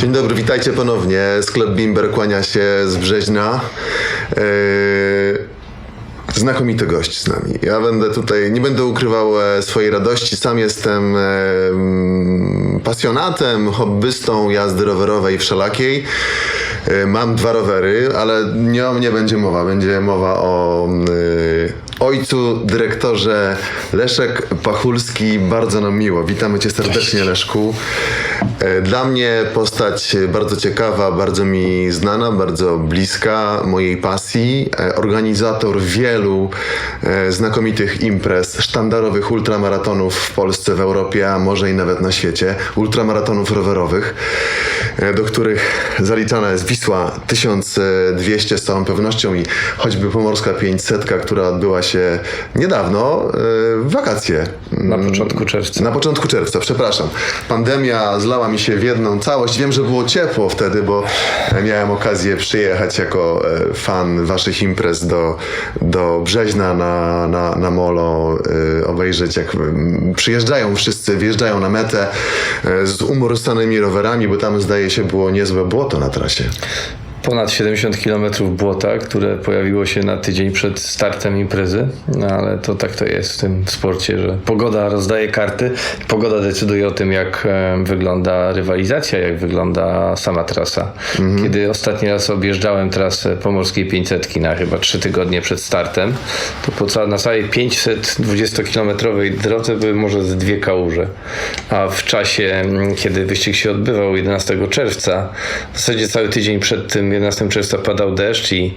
Dzień dobry, witajcie ponownie. Sklep Bimber kłania się z Brzeźna. Eee, Znakomity gość z nami. Ja będę tutaj, nie będę ukrywał e, swojej radości. Sam jestem e, mm, pasjonatem, hobbystą jazdy rowerowej wszelakiej. E, Mam dwa rowery, ale nie o mnie będzie mowa. Będzie mowa o e, ojcu, dyrektorze Leszek Pachulski. Bardzo nam miło. Witamy cię serdecznie, Leszku. E, Dla mnie postać bardzo ciekawa, bardzo mi znana, bardzo bliska mojej pasji. E, Organizator wielu e, znakomitych imprez, sztandarowych ultramaratonów w Polsce, w Europie, a może i nawet na świecie. Ultramaratonów rowerowych, do których zaliczana jest Wisła 1200 z całą pewnością i choćby Pomorska 500, która odbyła się niedawno, e, w wakacje. Na początku czerwca. Na początku czerwca, przepraszam. Pandemia zlała mi się w jedną całość. Wiem, że było ciepło wtedy, bo miałem okazję przyjechać jako e, fan waszych imprez do, do Brzeźna na, na, na Molo, e, obejrzeć jak mm, przyjeżdżają wszyscy, wjeżdżają na metę e, z umorysanymi rowerami, bo tam zdaje się było niezłe błoto na trasie. Ponad 70 km błota, które pojawiło się na tydzień przed startem imprezy, no ale to tak to jest w tym sporcie, że pogoda rozdaje karty, pogoda decyduje o tym, jak e, wygląda rywalizacja, jak wygląda sama trasa. Kiedy ostatni raz objeżdżałem trasę Pomorskiej 500 na chyba 3 tygodnie przed startem, to po ca- na całej 520-kilometrowej drodze były może z dwie kałuże, a w czasie, mm, kiedy wyścig się odbywał 11 czerwca, w zasadzie cały tydzień przed tym 11 czerwca padał deszcz i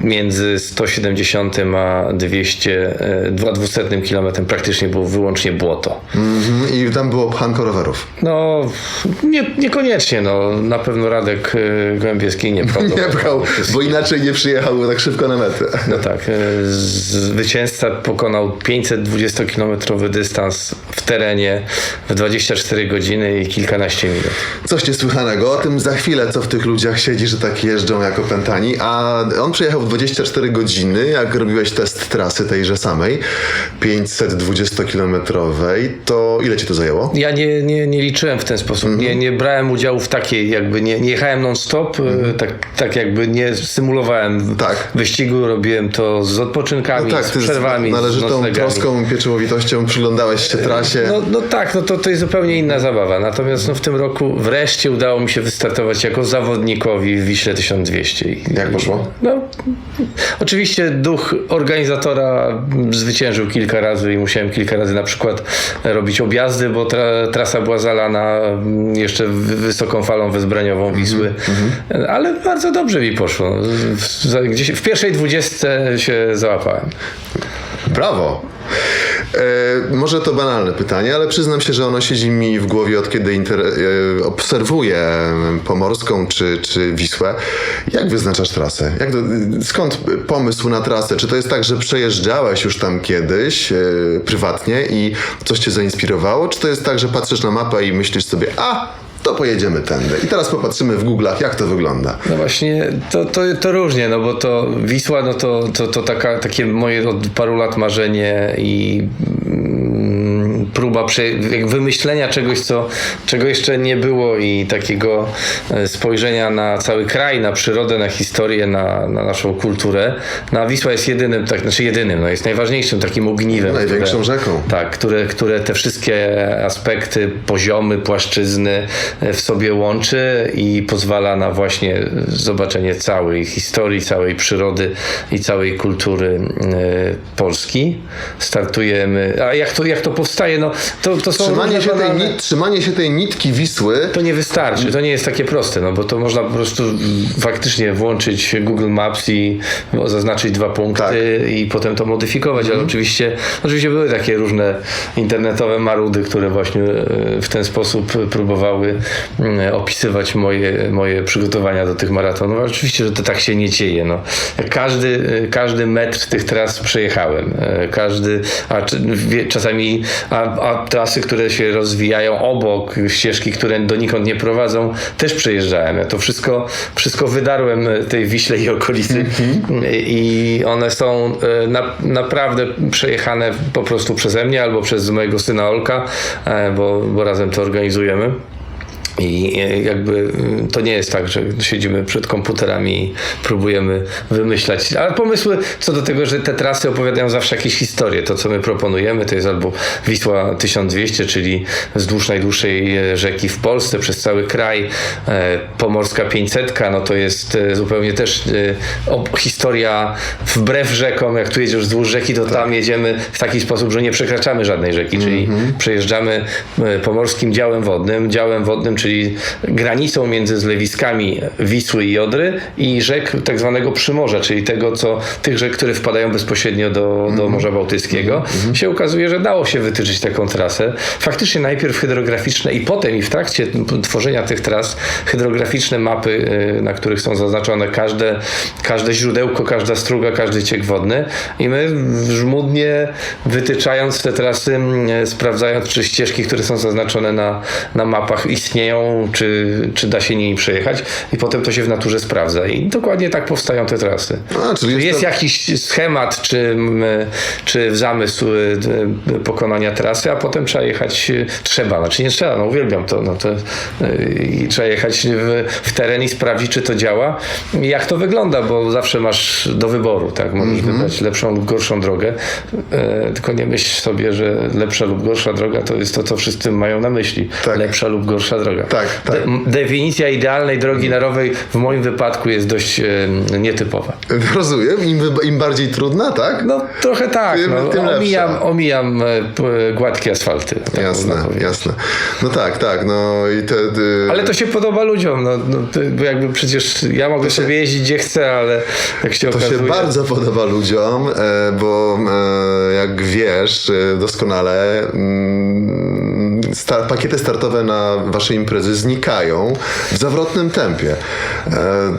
między 170 a 200, e, 200 kilometrem praktycznie było wyłącznie błoto. Mhm. I tam było pchanko rowerów. No, nie, niekoniecznie, no, na pewno Radek e, Głębieski nie pchał. Nie pchał, bo inaczej nie przyjechał tak szybko na metę. No tak, e, zwycięzca pokonał 520-kilometrowy dystans w terenie w 24 godziny i kilkanaście minut. Coś niesłychanego. O tym za chwilę, co w tych ludziach siedzi, że tak jeżdżą jako pętani. A on przyjechał w 24 godziny, jak robiłeś test trasy tejże samej, 520-kilometrowej, to ile ci to zajęło? Ja nie, nie, nie liczyłem w ten sposób, nie, nie brałem udziału w takiej, jakby nie, nie jechałem non-stop, e, tak, tak jakby nie symulowałem Tak. wyścigu, robiłem to z odpoczynkami, tak, z przerwami, z z należytą noclegami. troską, pieczołowitością przyglądałeś się trasie. No, no tak, no to, to jest zupełnie inna zabawa. Natomiast no, w tym roku wreszcie udało mi się wystartować jako zawodnikowi w Wiśle 1200. I- Jak poszło? No, oczywiście duch organizatora zwyciężył kilka razy i musiałem kilka razy na przykład robić objazdy, bo tra, trasa była zalana mm, jeszcze wy- wysoką falą wezbraniową Wisły. Ale bardzo dobrze mi poszło. W, gdzieś w pierwszej dwudziestce się załapałem. Brawo! E, może to banalne pytanie, ale przyznam się, że ono siedzi mi w głowie od kiedy inter, e, obserwuję Pomorską czy, czy Wisłę. Jak wyznaczasz trasę? Jak to, skąd pomysł na trasę? Czy to jest tak, że przejeżdżałeś już tam kiedyś e, prywatnie i coś cię zainspirowało? Czy to jest tak, że patrzysz na mapę i myślisz sobie, a to pojedziemy tędy. I teraz popatrzymy w Google'ach, jak to wygląda. No właśnie, to, to, to różnie, no bo to Wisła, no to, to, to taka, takie moje od paru lat marzenie i próba prze, jak wymyślenia czegoś, co, czego jeszcze nie było i takiego e, spojrzenia na cały kraj, na przyrodę, na historię, na, na naszą kulturę. No, a Wisła jest jedynym, tak, znaczy jedynym, no jest najważniejszym takim ogniwem. Największą które, rzeką. tak, które, które te wszystkie aspekty, poziomy, płaszczyzny w sobie łączy i pozwala na właśnie zobaczenie całej historii, całej przyrody i całej kultury e, Polski. Startujemy. A jak to, jak to powstaje? No, to, to są Trzymanie się, tej nit, trzymanie się tej nitki Wisły to nie wystarczy, to nie jest takie proste, no bo to można po prostu faktycznie włączyć Google Maps i zaznaczyć dwa punkty Tak. i potem to modyfikować, ale oczywiście, oczywiście były takie różne internetowe marudy, które właśnie e, w ten sposób próbowały mm, opisywać moje, moje przygotowania do tych maratonów, ale oczywiście, że to tak się nie dzieje, no. Każdy, e, każdy metr tych tras przejechałem, E, każdy, a czy- wie- czasami a, a trasy, które się rozwijają obok, ścieżki, które donikąd nie prowadzą, też przejeżdżałem. Ja to wszystko, wszystko wydarłem tej Wiśle i okolicy i one są e, na, naprawdę przejechane po prostu przeze mnie albo przez mojego syna Olka, e, bo, bo razem to organizujemy. I jakby y, to nie jest tak, że siedzimy przed komputerami i próbujemy wymyślać. Ale pomysły co do tego, że te trasy opowiadają zawsze jakieś historie. To, co my proponujemy, to jest albo Wisła 1200, czyli wzdłuż najdłuższej e, rzeki w Polsce, przez cały kraj. E, Pomorska 500, no to jest e, zupełnie też historia wbrew rzekom. Jak tu jedziesz wzdłuż rzeki, to tam jedziemy w taki sposób, że nie przekraczamy żadnej rzeki, czyli przejeżdżamy e, pomorskim działem wodnym. Działem wodnym, czyli granicą między zlewiskami Wisły i Odry i rzek tak zwanego Przymorza, czyli tego, co tych rzek, które wpadają bezpośrednio do, do Morza Bałtyckiego. Się okazuje, że dało się wytyczyć taką trasę. Faktycznie najpierw hydrograficzne i potem i w trakcie tworzenia tych tras hydrograficzne mapy, e, na których są zaznaczone każde, każde źródełko, każda struga, każdy ciek wodny. I my żmudnie wytyczając te trasy, m, e, sprawdzając czy ścieżki, które są zaznaczone na, na mapach istnieją, czy, czy da się nimi przejechać i potem to się w naturze sprawdza i dokładnie tak powstają te trasy. A, czyli jest jest to- jakiś schemat czy, czy zamysł y, pokonania trasy, a potem trzeba jechać, y, trzeba, znaczy nie trzeba, no uwielbiam to, no to y, i trzeba jechać w, w teren i sprawdzić, czy to działa i jak to wygląda, bo zawsze masz do wyboru, tak, możesz Mhm. wybrać lepszą lub gorszą drogę, e, tylko nie myśl sobie, że lepsza lub gorsza droga to jest to, co wszyscy mają na myśli, Tak. lepsza lub gorsza droga. Tak, tak. De- definicja idealnej drogi narowej w moim wypadku jest dość e, nietypowa. Rozumiem, im, im bardziej trudna, tak? No trochę tak. Tym- no, tym lepsza. omijam omijam e, gładkie asfalty. tak Jasne, jasne. No tak, tak, no i te... y, Ale to się podoba ludziom, no, no to, bo jakby przecież ja mogę sobie jeździć gdzie chcę, ale jak się To okazuje... się bardzo podoba ludziom, e, bo jak wiesz doskonale, mm, sta- pakiety startowe na wasze imprezy znikają w zawrotnym tempie. E,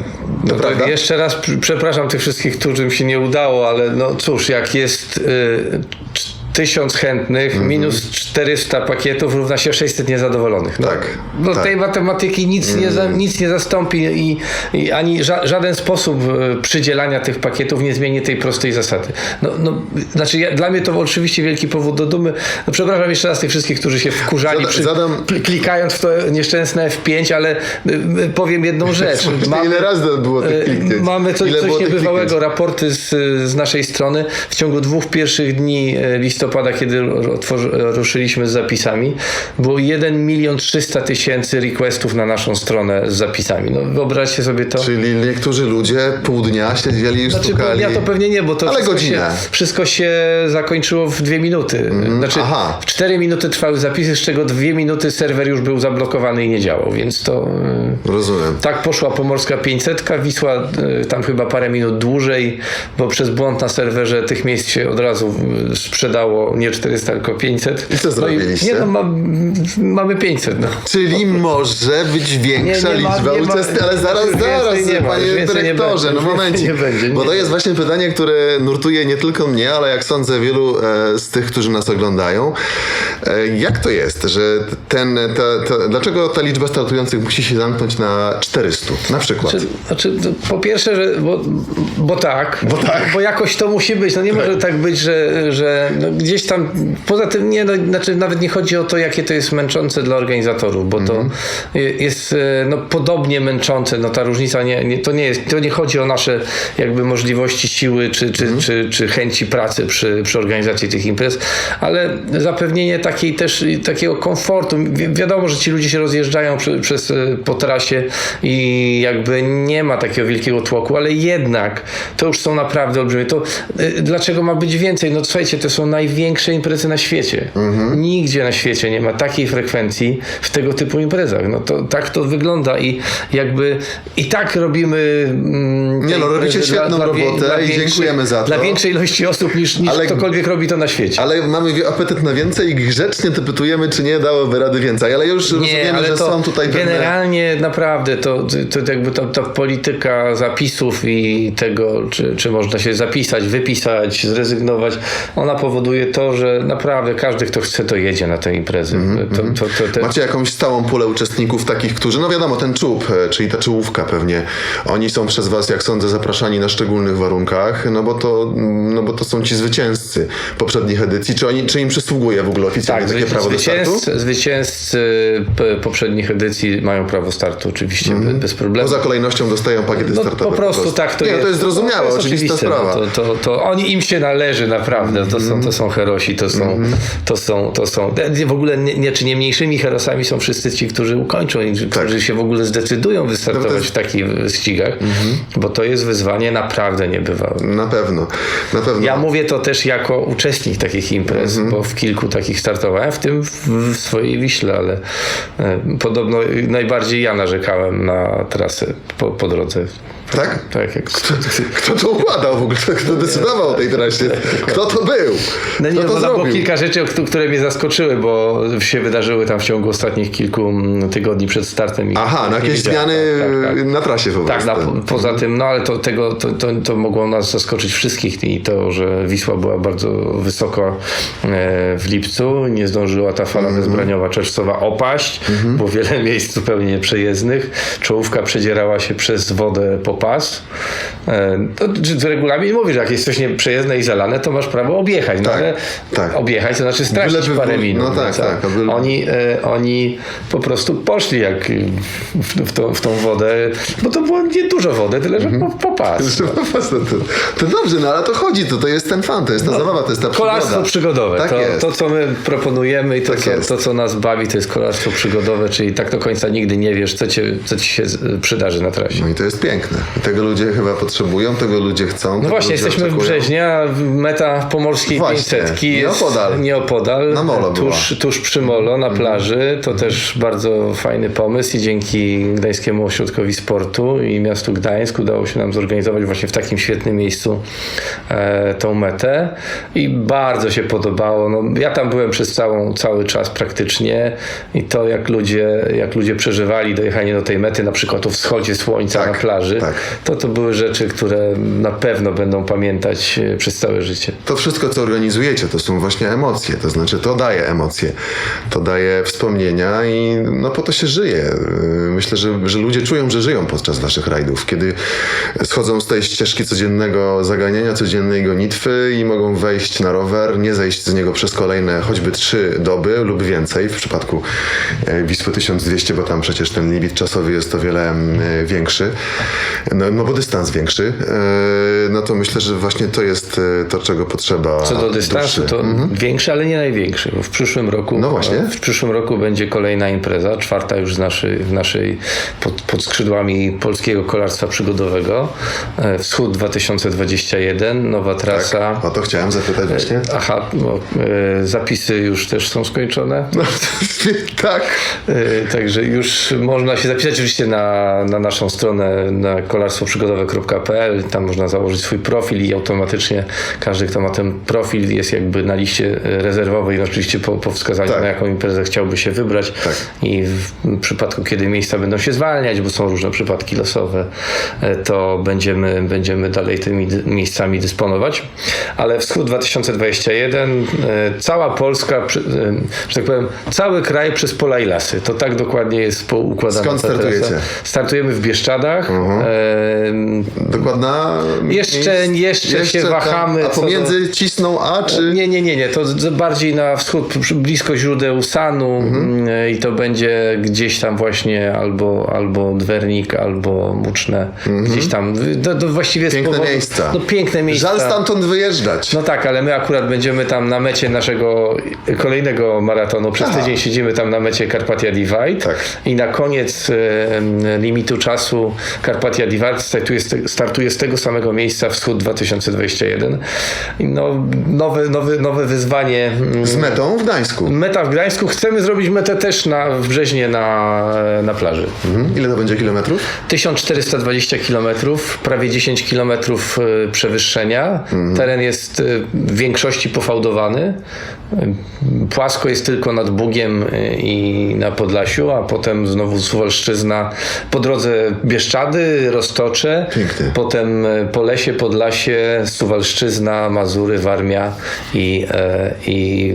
No prawda? jeszcze raz pr- przepraszam tych wszystkich, którym się nie udało, ale no cóż, jak jest y, cz- tysiąc chętnych minus 400 pakietów równa się 600 niezadowolonych. No, Tak, No tak. Mm. tej matematyki nic, nie, za, nic nie zastąpi i, i ani ża, żaden sposób y, przydzielania tych pakietów nie zmieni tej prostej zasady. No, no, znaczy ja, dla mnie to oczywiście wielki powód do dumy. No, przepraszam jeszcze raz tych wszystkich, którzy się wkurzali Zada- przy, zadam- klikając w to nieszczęsne F5, ale y, y, powiem jedną rzecz. Ile razy było tych E, kliknięć? Mamy coś, coś niebywałego. Raporty z, z naszej strony w ciągu dwóch pierwszych dni e, listopada, kiedy ruszyliśmy z zapisami, było 1 milion 300 tysięcy requestów na naszą stronę z zapisami. No, wyobraźcie sobie to. Czyli niektórzy ludzie pół dnia siedzieli i Znaczy, szukali... dnia to pewnie nie, bo to Ale wszystko, się, godzinę. wszystko się zakończyło w dwie minuty. Znaczy, aha. w cztery minuty trwały zapisy, z czego dwie minuty serwer już był zablokowany i nie działał, więc to. e, Rozumiem. Tak poszła Pomorska 500, Wisła y, tam chyba parę minut dłużej, bo przez błąd na serwerze tych miejsc się od razu y, sprzedało nie 400, tylko 500. I co zrobiliście? nie no, ma, mamy 500. No. Czyli może być większa Nie, nie liczba ma- uczestników, ale zaraz, zaraz, nie panie dyrektorze, no więcej nie będzie, Bo to jest właśnie pytanie, które nurtuje nie tylko mnie, ale jak sądzę wielu e, z tych, którzy nas oglądają. E, jak to jest, że ten, ta, ta, dlaczego ta liczba startujących musi się zamknąć na 400 na przykład? Znaczy, znaczy, po pierwsze, że, bo, bo tak, Bo tak. bo jakoś to musi być. No nie może tak być, że, że no gdzieś tam, poza tym nie, no, znaczy nawet nie chodzi o to, jakie to jest męczące dla organizatorów, bo to jest e, no, podobnie męczące, no ta różnica nie, nie, to nie jest, to nie chodzi o nasze jakby możliwości, siły czy, czy, czy, czy chęci pracy przy, przy organizacji tych imprez, ale zapewnienie takiej też takiego komfortu. Wi- wiadomo, że ci ludzie się rozjeżdżają przy, przez, e, po trasie i jakby nie ma takiego wielkiego tłoku, ale jednak to już są naprawdę olbrzymie. To y, dlaczego ma być więcej? No słuchajcie, to są największe imprezy na świecie. Nigdzie na świecie nie ma takiej frekwencji w tego typu imprezach. No to tak to wygląda i jakby i tak robimy mm, Nie te no, robicie świetną wie- robotę i dziękujemy za to. Dla większej ilości osób niż, niż Ale- ktokolwiek robi to na świecie. Ale mamy apetyt na więcej i grzecznie to pytujemy, czy nie dałoby rady więcej. Ale już rozumiemy, że są tutaj pewne... generalnie naprawdę to, to, to jakby ta, ta polityka zapisów i tego, czy, czy można się zapisać, wypisać, zrezygnować, ona powoduje, powoduje to, że naprawdę każdy, kto chce, to jedzie na te imprezy. to, to, to, to, Macie jakąś stałą pulę uczestników takich, którzy, no wiadomo, ten czub, e, czyli ta czołówka pewnie, oni są przez was, jak sądzę, zapraszani na szczególnych warunkach, no bo to, no bo to są ci zwycięzcy poprzednich edycji. Czy, oni, czy im przysługuje w ogóle oficjalnie tak, takie prawo do startu? zwycięzcy, zwycięzcy p- poprzednich edycji mają prawo startu oczywiście be- bez problemu. Poza kolejnością dostają pakiety No, startowe. po prostu tak to Nie, jest. to jest zrozumiałe, To jest oczywista sprawa. No, to, to, to oni im się należy naprawdę. To, są, to są herosi, to są, to są, to są. W ogóle nie, nie, czy nie mniejszymi herosami są wszyscy ci, którzy ukończą i którzy się w ogóle zdecydują wystartować Tak. No jest- w takich wyścigach, bo to jest wyzwanie naprawdę niebywałe. Na pewno, na pewno. Ja mówię to też jako uczestnik takich imprez, Mhm. bo w kilku takich startowałem, w tym w, w swojej Wiśle, ale e, podobno najbardziej ja narzekałem na trasę po, po drodze. Tak? Tak, jak Kto to układał w ogóle? Kto decydował o tej trasie? Kto to był? No nie, Kto to bo tam było zrobił? kilka rzeczy, które mnie zaskoczyły, bo się wydarzyły tam w ciągu ostatnich kilku mm, tygodni przed startem. i Aha, no jakieś zmiany Tak, tak, tak. na trasie po Tak, prostu. na, poza tym, no ale to, tego, to, to, to mogło nas zaskoczyć wszystkich i to, że Wisła była bardzo wysoko e, w lipcu, nie zdążyła ta fala Mhm. bezbraniowa czerwcowa opaść, było wiele miejsc zupełnie nieprzejezdnych, czołówka przedzierała się przez wodę po pas. E, to, z regulamin mówi, że jak jest coś nieprzejezdne i zalane, to masz prawo objechać, no Tak, ale tak. objechać to znaczy stracić Byleby parę minut. no tak, co? tak, byle- Oni, e, oni po prostu poszli jak w, w, tą, w tą wodę, bo to było niedużo wody, tyle że Mhm. po, po pas. Prostu To, to dobrze, no ale to chodzi, to, to jest ten fan, to jest ta zabawa, to jest ta Kolarstwo przygoda. przygodowe. Tak to, jest. to, co my proponujemy i to, Tak co, to, co nas bawi, to jest kolarstwo przygodowe, czyli tak do końca nigdy nie wiesz, co, cię, co ci się przydarzy na trasie. No i to jest piękne. Tego ludzie chyba potrzebują, tego ludzie chcą. No właśnie, jesteśmy w Brzeźnie, a meta pomorskiej Właśnie, 500 jest nieopodal. nieopodal, Na molo Mhm. tuż, tuż przy molo, na plaży. To też bardzo fajny pomysł i dzięki Gdańskiemu Ośrodkowi Sportu i miastu Gdańsk udało się nam zorganizować właśnie w takim świetnym miejscu e, tą metę i bardzo się podobało. No, ja tam byłem przez całą, cały czas praktycznie i to jak ludzie, jak ludzie przeżywali dojechanie do tej mety, na przykład o wschodzie słońca Tak, na plaży, tak. To to były rzeczy, które na pewno będą pamiętać e, przez całe życie. To wszystko, co organizujecie, to są właśnie emocje, to znaczy to daje emocje, to daje wspomnienia i no po to się żyje. Yy, Myślę, że, że ludzie czują, że żyją podczas waszych rajdów, kiedy schodzą z tej ścieżki codziennego zaganiania, codziennej gonitwy i mogą wejść na rower, nie zejść z niego przez kolejne choćby trzy doby lub więcej, w przypadku e, Wisły 1200, bo tam przecież ten limit czasowy jest o wiele mm, większy, no, no bo dystans większy, e, no to myślę, że właśnie to jest e, to, czego potrzeba Co do dystansu, to większy, ale nie największy, bo w przyszłym roku No właśnie. w przyszłym roku będzie kolejna impreza, czwarta już z naszej, w naszej pod, pod skrzydłami polskiego kolarstwa przygodowego. E, Wschód 2021, nowa trasa. O to chciałem zapytać właśnie. Aha, e, zapisy już też są skończone. No, tak. E, Także już można się zapisać oczywiście na, na naszą stronę na kolarstwoprzygodowe.pl. Tam można założyć swój profil i automatycznie każdy, kto ma ten profil jest jakby na liście e, rezerwowej, oczywiście po, po wskazaniu Tak. na jaką imprezę chciałby się wybrać. Tak. I w przypadku, kiedy miejsca będą się zwalniać, bo są różne przypadki losowe, e, to będziemy, będziemy dalej tymi miejscami dysponować. Ale Wschód 2021, e, cała Polska, że tak powiem, cały kraj przez pola i lasy. To tak dokładnie jest poukładane. Skąd startujecie? Startujemy w Bieszczadach. E, Dokładna. Jeszcze- jeszcze się tam- wahamy A co pomiędzy cisną A czy. Nie, nie, nie, nie. To bardziej na wschód, blisko źródeł Sanu Mhm. mm, i to będzie gdzieś tam właśnie albo, albo Dwernik, albo Muczne. Gdzieś tam. To właściwie Mhm. Piękne powodu- miejsca. No piękne miejsca. Żal stamtąd wyjeżdżać. No tak, ale my akurat będziemy tam na mecie naszego kolejnego maratonu. Przez Aha. tydzień siedzimy tam na mecie Carpathia Divide Tak. i na koniec limitu czasu Carpathia Divide startuje startuje z tego samego miejsca Wschód 2021. I No, nowe, nowe, nowe wyzwanie. mm, Z metą w Gdańsku. Meta w Gdańsku. Chcemy zrobić metę też na, w Brzeźnie na, na plaży. Mhm. Ile to będzie kilometrów? 1420 km, prawie 10 km przewyższenia. Teren jest y, w większości pofałdowany. Y, Płasko jest tylko nad Bugiem y, i na Podlasiu, a potem znowu Suwalszczyzna. Po drodze Bieszczady, Roztocze, Piękny. potem e, Polesie, Podlasie, Suwalszczyzna, Mazury, Warmia i, e, i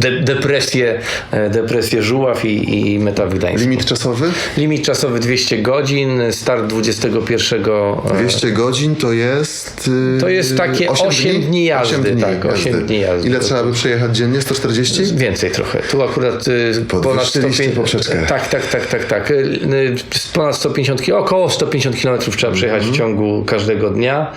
de, depresję, e, depresję Żuław i, i Meta Gdańsk. Limit czasowy? Limit czasowy 200 godzin, start 21. e, 200 godzin to jest. yy, To jest takie osiem osiem dni jazdy, Osiem tak, osiem dni jazdy. Ile trzeba by przejechać dziennie? 140? Więcej trochę. Tu akurat y, ponad Podwyższyliście 150 poprzeczkę. Tak, tak, tak, tak, tak. Y, y, Ponad 150 ki- około 150 km trzeba przejechać w ciągu każdego dnia.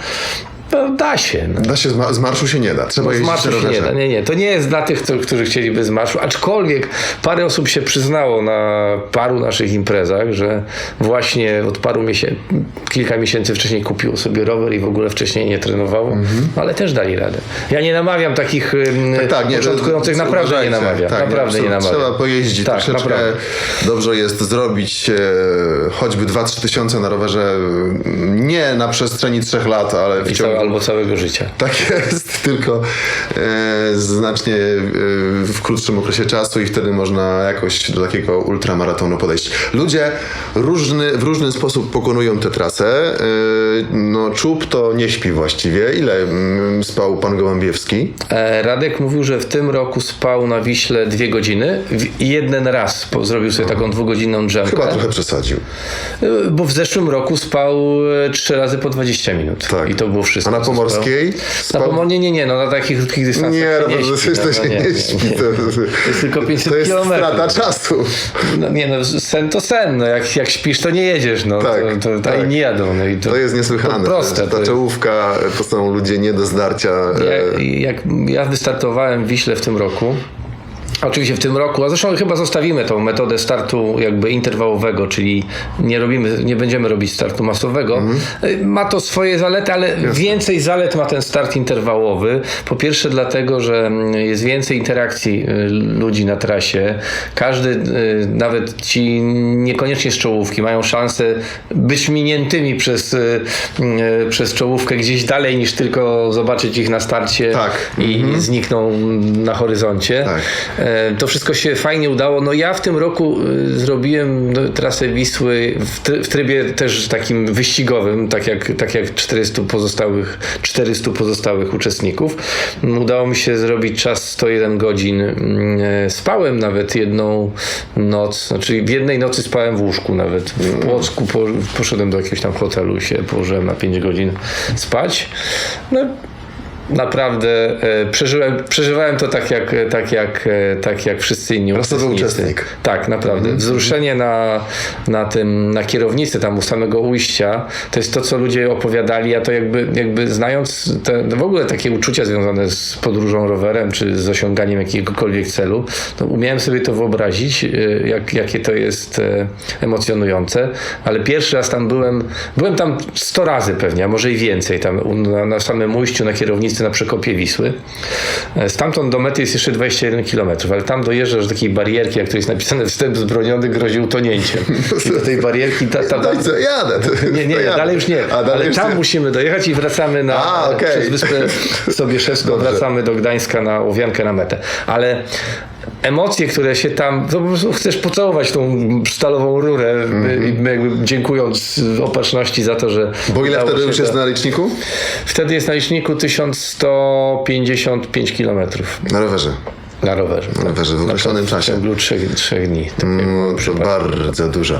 No, da się. No. Da się, z, ma- z marszu się nie da. Trzeba Z jeździć marszu się nie da. Nie, nie. To nie jest dla tych, którzy- chcieliby z marszu. Aczkolwiek parę osób się przyznało na paru naszych imprezach, że właśnie od paru miesięcy, kilka miesięcy wcześniej kupiło sobie rower i w ogóle wcześniej nie trenowało, Mhm. ale też dali radę. Ja nie namawiam takich ym, Tak, nie, początkujących, naprawdę nie namawiam. Tak, naprawdę nie, absolutnie. namawiam. Trzeba pojeździć Tak, troszeczkę. naprawdę. Dobrze jest zrobić e, choćby 2-3 tysiące na rowerze. Nie na przestrzeni 3 lat, ale w Albo całego życia. Tak jest, tylko e, znacznie e, w krótszym okresie czasu i wtedy można jakoś do takiego ultramaratonu podejść. Ludzie różny, w różny sposób pokonują tę trasę. E, no, czub to nie śpi właściwie. Ile mm, spał pan Gołębiewski? E, Radek mówił, że w tym roku spał na Wiśle dwie godziny w- jeden raz po, zrobił sobie taką dwugodzinną drzemkę. Chyba trochę przesadził. E, Bo w zeszłym roku spał e, trzy razy po 20 minut. Tak. I to było wszystko. A na spał. Pomorskiej? Na Spał... Pomor... Nie, nie, nie, no na takich krótkich dystansach Nie, się no, nie to, śpi. to, się nie, śpi. To, To jest tylko 500 to jest kilometrów. strata czasu. No, nie no, sen to sen. No, jak, jak śpisz, to nie jedziesz. No, Tak, to, to, to tak. nie jadą. No, i to, To jest niesłychane. To proste. Ta to jest- czołówka to są ludzie nie do zdarcia. e, Ja, jak ja wystartowałem w Wiśle w tym roku, Oczywiście w tym roku, a zresztą chyba zostawimy tą metodę startu jakby interwałowego, czyli nie robimy, nie będziemy robić startu masowego. Mhm. Ma to swoje zalety, ale więcej zalet ma ten start interwałowy. Po pierwsze dlatego, że mm, jest więcej interakcji y, ludzi na trasie. Każdy, y, nawet ci niekoniecznie z czołówki, mają szansę być miniętymi przez, y, przez czołówkę gdzieś dalej niż tylko zobaczyć ich na starcie Tak. i znikną na horyzoncie. Tak. E, To wszystko się fajnie udało. No ja w tym roku y, zrobiłem no, trasę Wisły w, try- w trybie też takim wyścigowym, tak jak, tak jak 400 pozostałych, 400 pozostałych uczestników. Udało mi się zrobić czas 101 godzin. Mm, e, Spałem nawet jedną noc, znaczy w jednej nocy spałem w łóżku nawet. W Płocku po, poszedłem do jakiegoś tam hotelu i się położyłem na 5 godzin spać. No naprawdę e, przeżyłem, przeżywałem to tak jak, tak jak, e, tak jak wszyscy inni uczestnicy. uczestnik. Tak, naprawdę. Wzruszenie na, na tym, na kierownicy tam u samego ujścia, to jest to, co ludzie opowiadali, a to jakby, jakby znając te, w ogóle takie uczucia związane z podróżą rowerem, czy z osiąganiem jakiegokolwiek celu, to umiałem sobie to wyobrazić, e, jak, jakie to jest e, emocjonujące, ale pierwszy raz tam byłem, byłem tam 100 razy pewnie, a może i więcej, tam na, na samym ujściu na kierownicy na przekopie Wisły. E, Stamtąd do mety jest jeszcze 21 km, ale tam dojeżdżasz do takiej barierki, jak to jest napisane, wstęp zbroniony grozi utonięciem. I do tej barierki ta, ta, No i co, jadę. To- nie, nie, jadę. dalej już nie. A, ale tam nie. musimy dojechać i wracamy na, A, okej. przez Wyspę Sobieszewską, wracamy do Gdańska na Łowiankę na metę. Ale emocje, które się tam, to po prostu chcesz pocałować tą stalową rurę i jakby dziękując opatrzności za to, że. Bo ile wtedy już to- jest na liczniku? Wtedy jest na liczniku 1155 km Na rowerze. na rowerze. Na rowerze w określonym W czasie. ciągu trzech, trzech dni. Tak w to bardzo dużo.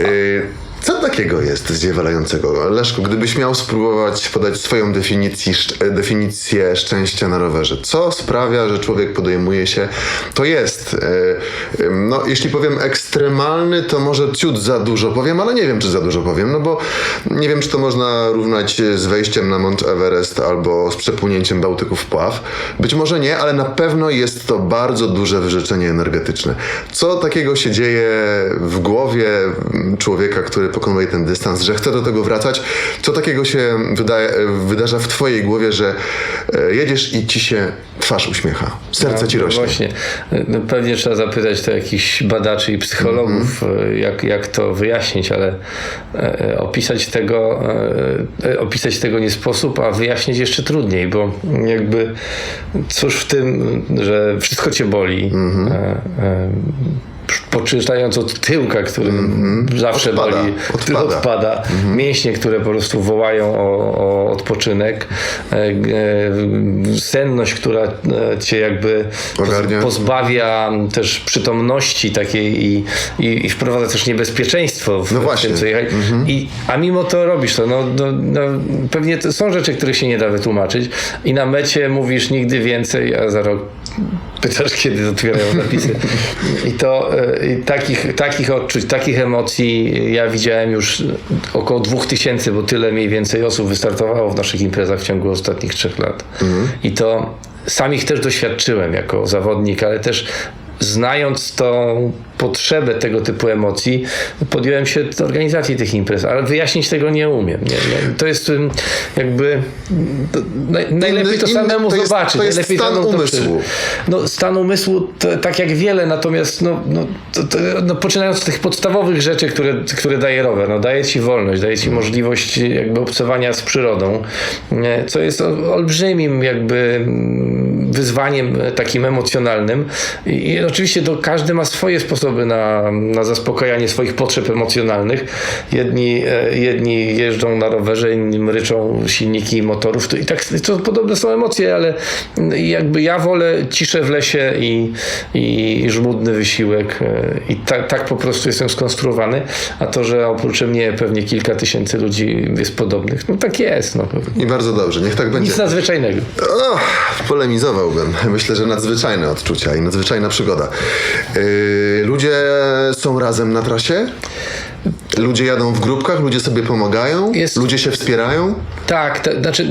Y, Co takiego jest zdziewalającego? Leszku, gdybyś miał spróbować podać swoją definicji, szcz- definicję szczęścia na rowerze. Co sprawia, że człowiek podejmuje się? To jest, y, no jeśli powiem ekstremalny, to może ciut za dużo powiem, ale nie wiem, czy za dużo powiem, no bo nie wiem, czy to można równać z wejściem na Mount Everest albo z przepłynięciem Bałtyku w pław. Być może nie, ale na pewno jest to bardzo duże wyrzeczenie energetyczne. Co takiego się dzieje w głowie człowieka, który pokonuje ten dystans, że chce do tego wracać? Co takiego się wydaje, wydarza w twojej głowie, że e, jedziesz i ci się twarz uśmiecha, serce ci No, rośnie? Właśnie. No, pewnie trzeba zapytać to jakichś badaczy i psychologów, Mhm. e, jak, jak to wyjaśnić, ale e, opisać tego, opisać tego nie sposób, a wyjaśnić jeszcze trudniej, bo jakby cóż w tym, że wszystko cię boli. Mhm. Poczynając od tyłka, który zawsze Odpada, boli, który odpada. odpada, mięśnie, które po prostu wołają o, o odpoczynek, e, e, senność, która e, cię jakby Ogarnia. pozbawia też przytomności takiej i, i, i wprowadza też niebezpieczeństwo w, No właśnie. tym, co jechać. I, a mimo to robisz to. No, no, no, pewnie to są rzeczy, których się nie da wytłumaczyć i na mecie mówisz nigdy więcej, a za rok pytasz, kiedy otwierają zapisy. I to e, i takich, takich odczuć, takich emocji ja widziałem już około dwóch tysięcy, bo tyle mniej więcej osób wystartowało w naszych imprezach w ciągu ostatnich trzech lat. I to sam ich też doświadczyłem jako zawodnik, ale też znając tą potrzebę tego typu emocji, podjąłem się organizacji tych imprez, ale wyjaśnić tego nie umiem. Nie, nie. To jest jakby naj, najlepiej to samemu to jest- zobaczyć. to jest najlepiej stan umysłu. No, stan umysłu to, tak jak wiele, natomiast no, no, to, to, no, poczynając od tych podstawowych rzeczy, które, które daje rower, no, daje ci wolność, daje ci możliwość jakby obcowania z przyrodą, nie, co jest ol- olbrzymim jakby mm, wyzwaniem e, takim emocjonalnym i, i oczywiście to każdy ma swoje sposoby na, na zaspokajanie swoich potrzeb emocjonalnych. Jedni, e, jedni jeżdżą na rowerze, inni ryczą silniki motorów to i tak to podobne są emocje, ale jakby ja wolę ciszę w lesie i, i żmudny wysiłek e, i tak, tak po prostu jestem skonstruowany, a to, że oprócz mnie pewnie kilka tysięcy ludzi jest podobnych, no tak jest. No. I bardzo dobrze, niech tak będzie. Nic nadzwyczajnego. O, polemizowałbym. Myślę, że nadzwyczajne odczucia i nadzwyczajna przygoda. Yy, ludzie są razem na trasie? Ludzie jadą w grupkach, ludzie sobie pomagają, Jest- ludzie się wspierają. Tak, to, znaczy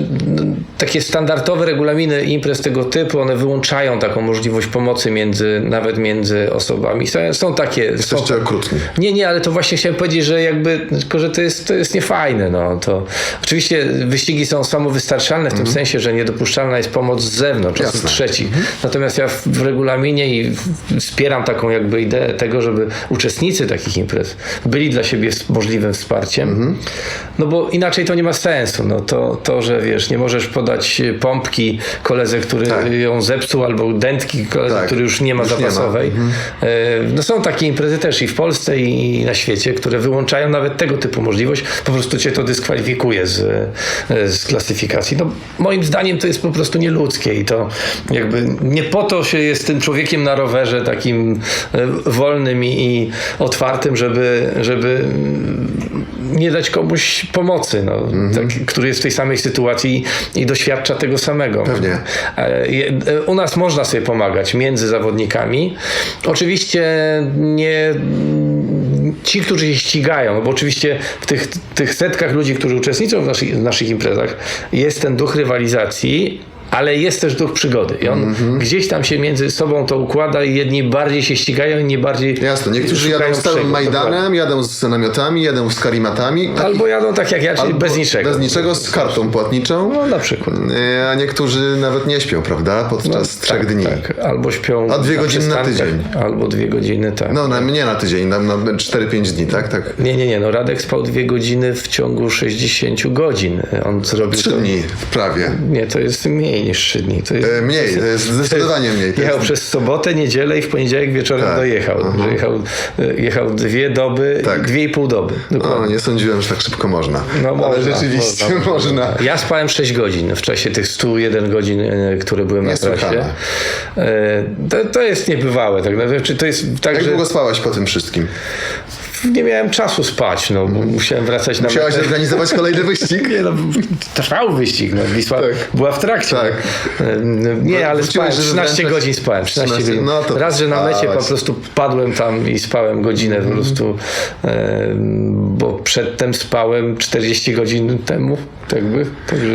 takie standardowe regulaminy imprez tego typu, one wyłączają taką możliwość pomocy między, nawet między osobami. Są, są takie... Są, Jesteście okrutni. nie, nie, ale to właśnie chciałem powiedzieć, że jakby, tylko że to jest, to jest niefajne. No. To, oczywiście wyścigi są samowystarczalne w tym sensie, że niedopuszczalna jest pomoc z zewnątrz, osób Jasne. trzecich. Natomiast ja w, w regulaminie i w- wspieram taką jakby ideę tego, żeby uczestnicy takich imprez byli dla siebie możliwym wsparciem. No bo inaczej to nie ma sensu. No to, to, że wiesz, nie możesz podać pompki koledze, który Tak. ją zepsuł, albo dętki koledze, Tak. który już nie ma Już nie ma. zapasowej. E, No są takie imprezy też i w Polsce i na świecie, które wyłączają nawet tego typu możliwość. Po prostu cię to dyskwalifikuje z, e, z klasyfikacji. No, moim zdaniem to jest po prostu nieludzkie i to jakby nie po to się jest tym człowiekiem na rowerze takim e, wolnym i, i otwartym, żeby, żeby nie dać komuś pomocy, no, tak, który jest w tej samej sytuacji i, doświadcza tego samego. Pewnie. E, U nas można sobie pomagać między zawodnikami. Oczywiście nie ci, którzy się ścigają, no bo oczywiście w tych, tych setkach ludzi, którzy uczestniczą w naszych, w naszych imprezach, jest ten duch rywalizacji. Ale jest też duch przygody i on gdzieś tam się między sobą to układa i jedni bardziej się ścigają, inni bardziej Jasne, niektórzy jadą z całym Majdanem, dokładnie. jadą z namiotami, jadą z karimatami. Albo jadą tak jak ja, czyli bez niczego. Bez niczego, z kartą płatniczą. No na przykład. E, A niektórzy nawet nie śpią, prawda? Podczas trzech tak, dni. Tak. Albo śpią A dwie na godziny na tydzień. Albo dwie godziny, tak. No, na, nie na tydzień, na, na 4-5 dni, tak? tak. Nie, nie, nie. No Radek spał dwie godziny w ciągu 60 godzin. On zrobił Trzy to. dni prawie. Nie, to jest mniej niż trzy dni. To jest, E, mniej, to jest zdecydowanie mniej. Jechał jest, przez sobotę, niedzielę i w poniedziałek wieczorem Tak. dojechał. Że Jechał, e, jechał dwie doby, Tak. dwie i pół doby. o, Dokładnie. nie sądziłem, że tak szybko można. No, Ale można, rzeczywiście można, można. Ja spałem 6 godzin w czasie tych 101 godzin, e, które byłem na trasie. To, to jest niebywałe. Tak? Znaczy, to jest tak, Jak że długo spałaś po tym wszystkim? Nie miałem czasu spać, no, bo musiałem wracać na Musiałaś metę. organizować kolejny wyścig? Nie, no, trwał wyścig. No. Wisła Tak. była w trakcie. Tak. E, Nie, ale Wróciłeś, spałem. żeby 13 wręczać- godzin spałem. 13 13, godzin. no to Raz, że na mecie po prostu padłem tam i spałem godzinę po prostu, e, bo przedtem spałem 40 godzin temu. Tak by. Także,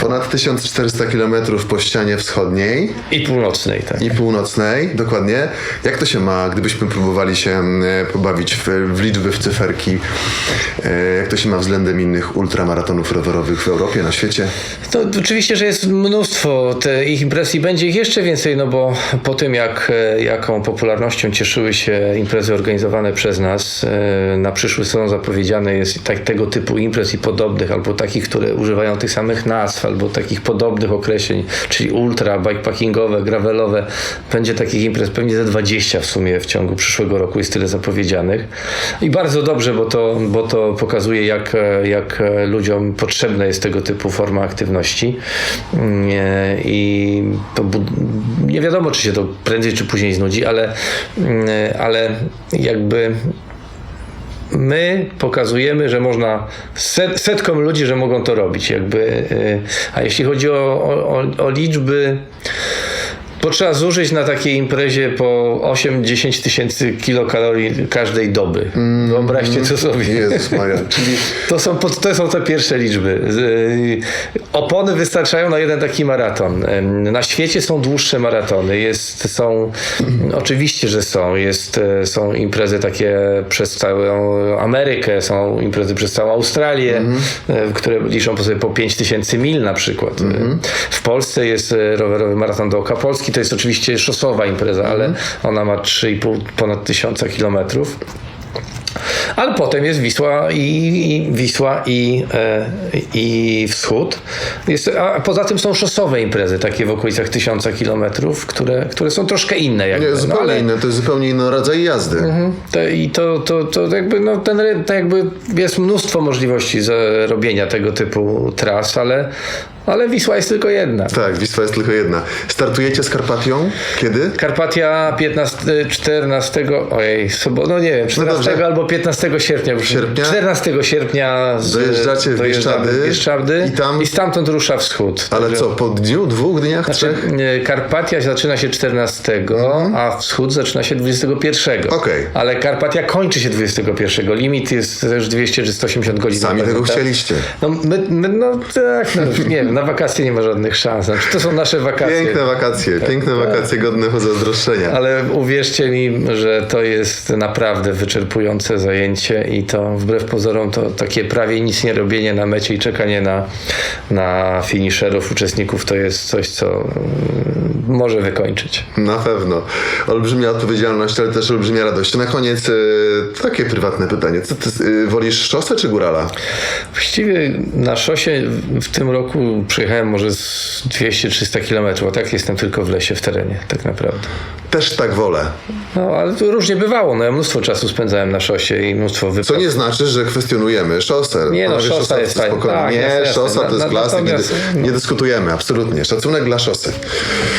Ponad 1400 km po ścianie wschodniej I północnej, tak. i północnej, dokładnie. Jak to się ma, gdybyśmy próbowali się pobawić w, w liczby, w cyferki. E, jak to się ma względem innych ultramaratonów rowerowych w Europie, na świecie? To oczywiście, że jest mnóstwo te, ich imprez i będzie ich jeszcze więcej, no bo po tym, jak, e, jaką popularnością cieszyły się imprezy organizowane przez nas, e, na przyszły sezon zapowiedziane jest tak, tego typu imprez i podobnych, albo takich, które używają tych samych nazw, albo takich podobnych określeń, czyli ultra, bikepackingowe, gravelowe. Będzie takich imprez pewnie ze 20 w sumie w ciągu przyszłego roku jest tyle I bardzo dobrze, bo to, bo to pokazuje, jak, e, jak e, ludziom potrzebna jest tego typu forma aktywności. Mm, e, I to nie wiadomo, czy się to prędzej czy później znudzi, ale, mm, ale jakby my pokazujemy, że można set, setkom ludzi, że mogą to robić. Jakby, a jeśli chodzi o, o, o liczby, to trzeba zużyć na takiej imprezie po 8-10 tysięcy kilokalorii każdej doby. Wyobraźcie to sobie. Jezus Maria, czyli To są, to są te pierwsze liczby. Y, Opony wystarczają na jeden taki maraton. Na świecie są dłuższe maratony. Jest, są, oczywiście, że są. Jest, e, są imprezy takie przez całą Amerykę, są imprezy przez całą Australię, e, które liczą po sobie po 5000 mil na przykład. E, W Polsce jest e, rowerowy maraton dookoła Polski. To jest oczywiście szosowa impreza, ale ona ma 3,5 ponad tysiąca kilometrów. Ale potem jest Wisła i, i Wisła i, e, i Wschód. Jest, a poza tym są szosowe imprezy, takie w okolicach tysiąca kilometrów, które, które są troszkę inne. Jakby. nie, zupełnie no, ale, inne, to jest zupełnie inny rodzaj jazdy. to, I to, to, to jakby, no, ten, to jakby jest mnóstwo możliwości zrobienia tego typu tras, ale, ale Wisła jest tylko jedna. Tak, Wisła jest tylko jedna. Startujecie z Karpatią? Kiedy? Karpatia 15, 14, ojej, no nie wiem, 14 dobrze. albo 15 sierpnia. już- Sierpnia? 14 sierpnia z, Dojeżdżacie w Bieszczady Bieszczady i tam- i stamtąd rusza wschód. Ale Także- co, po dniu, dwóch dniach, Znaczy, trzech? Karpatia zaczyna się 14, a wschód zaczyna się 21. Mhm. Okej. Ale Karpatia kończy się 21. Limit jest też 200 czy 180 godzin. Sami tego tak? chcieliście. No, my, my, no tak, no, nie wiem, na wakacje nie ma żadnych szans. Znaczy, to są nasze wakacje. Piękne wakacje, piękne wakacje godne zazdroszczenia. Ale uwierzcie mi, że to jest naprawdę wyczerpujące zajęcie i to wbrew pozorom to takie prawie nic nie robienie na mecie i czekanie na, na finisherów, uczestników to jest coś, co mm, może wykończyć. Na pewno. Olbrzymia odpowiedzialność, ale też olbrzymia radość. Na koniec e, takie prywatne pytanie. Co ty e, wolisz szosę czy górala? Właściwie na szosie w tym roku przyjechałem może z 200-300 kilometrów, a tak jestem tylko w lesie, w terenie, tak naprawdę. Też tak wolę. No, ale to różnie bywało. No, ja mnóstwo czasu spędzałem na szosie i mnóstwo Co wypraw. nie znaczy, że kwestionujemy szosę. Nie no, Panowie szosa szosowcy, jest fajna. Tak, nie, jasne, szosa to jest Na- klasyk, nie, natomiast- nie dyskutujemy, absolutnie. Szacunek dla szosy.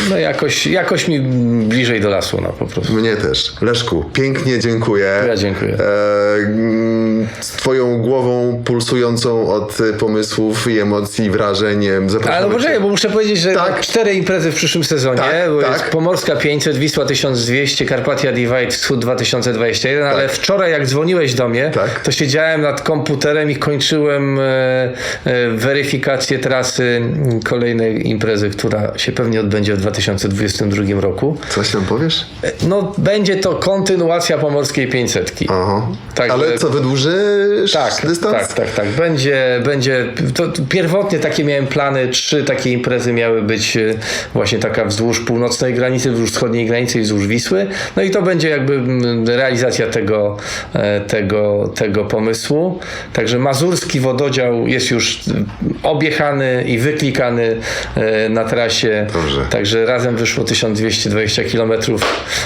No jakoś, jakoś mi bliżej do lasu, no po prostu. Mnie też. Leszku, pięknie dziękuję. Ja dziękuję. E, z twoją głową pulsującą od pomysłów i emocji, i wrażeń. Zapraszamy Ale no poczekaj, bo muszę powiedzieć, że Tak. cztery imprezy w przyszłym sezonie, Tak, bo tak. jest Pomorska 500, Wisła 1200, Karpatia Divide Wschód 2021, ale wczoraj jak dzwoniłeś do mnie, Tak. to siedziałem nad komputerem i kończyłem e, e, weryfikację trasy kolejnej imprezy, która się pewnie odbędzie w 2022 roku. Coś nam powiesz? E, No, będzie to kontynuacja Pomorskiej 500. Aha. Także- Ale co, wydłużysz Tak, dystans? tak, tak, tak. Będzie, będzie. To pierwotnie takie miałem plany, trzy takie imprezy miały być e, właśnie taka wzdłuż północnej granicy, wzdłuż wschodniej granicy i wzdłuż Wisły. No i to będzie jakby mm, realizacja tego, e, tego, tego pomysłu. Także mazurski wododział jest już objechany i wyklikany e, na trasie. Dobrze. Także razem wyszło 1220 km.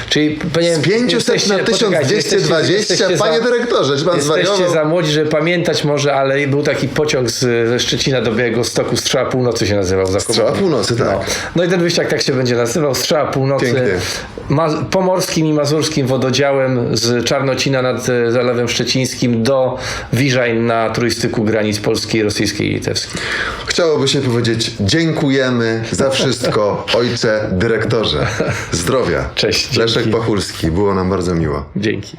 Czyli Z 500 na 1220, panie dyrektorze, czy pan Jesteście zwariował? za młodzi, żeby pamiętać może, ale był taki pociąg z, ze Szczecina do Białego Stoku, Strzała Północy się nazywał. za Strzała Północy, tak. No. no i ten wyścig tak się będzie nazywał, Strzała Północy. Pięknie. Pomorskim i mazurskim wododziałem z Czarnocina nad e, Zalewem Szczecińskim do Wiżań na trójstyku granic polskiej, rosyjskiej i litewskiej. Chciałoby się powiedzieć dziękujemy za wszystko, ojcze dyrektorze. Zdrowia. Cześć, Leszek dzięki. Pachulski. Było nam bardzo miło. Dzięki.